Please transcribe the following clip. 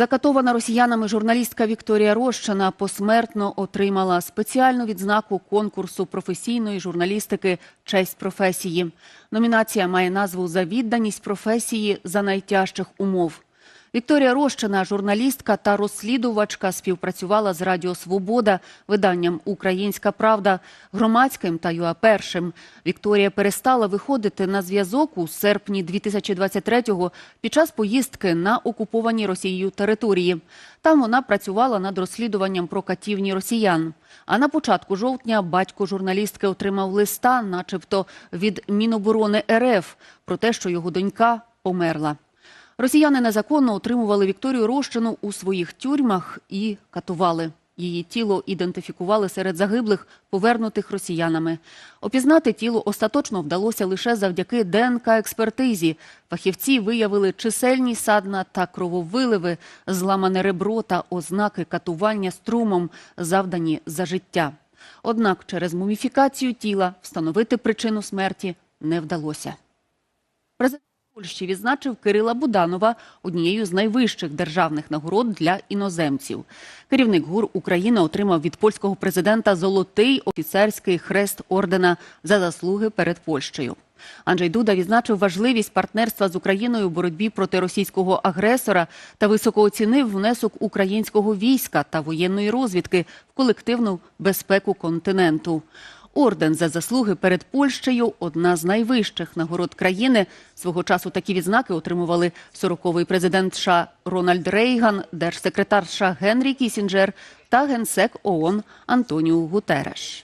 Закатована росіянами журналістка Вікторія Рощина посмертно отримала спеціальну відзнаку конкурсу професійної журналістики Честь професії. Номінація має назву За відданість професії за найтяжчих умов. Вікторія Рощина, журналістка та розслідувачка, співпрацювала з Радіо Свобода, виданням Українська Правда, громадським та ЮА Першим. Вікторія перестала виходити на зв'язок у серпні 2023-го під час поїздки на окуповані Росією території. Там вона працювала над розслідуванням про катівні росіян. А на початку жовтня батько журналістки отримав листа, начебто від Міноборони РФ, про те, що його донька померла. Росіяни незаконно утримували Вікторію Рощину у своїх тюрмах і катували. Її тіло ідентифікували серед загиблих, повернутих росіянами. Опізнати тіло остаточно вдалося лише завдяки ДНК-експертизі. Фахівці виявили чисельні садна та крововиливи, зламане ребро та ознаки катування струмом, завдані за життя. Однак через муміфікацію тіла встановити причину смерті не вдалося. Польщі відзначив Кирила Буданова однією з найвищих державних нагород для іноземців. Керівник ГУР України отримав від польського президента золотий офіцерський хрест ордена за заслуги перед Польщею. Анджей Дуда відзначив важливість партнерства з Україною у боротьбі проти російського агресора та високо оцінив внесок українського війська та воєнної розвідки в колективну безпеку континенту. Орден за заслуги перед Польщею одна з найвищих нагород країни. Свого часу такі відзнаки отримували 40-й президент США Рональд Рейган, держсекретар США Генрі Кісінджер та генсек ООН Антоніу Гутереш.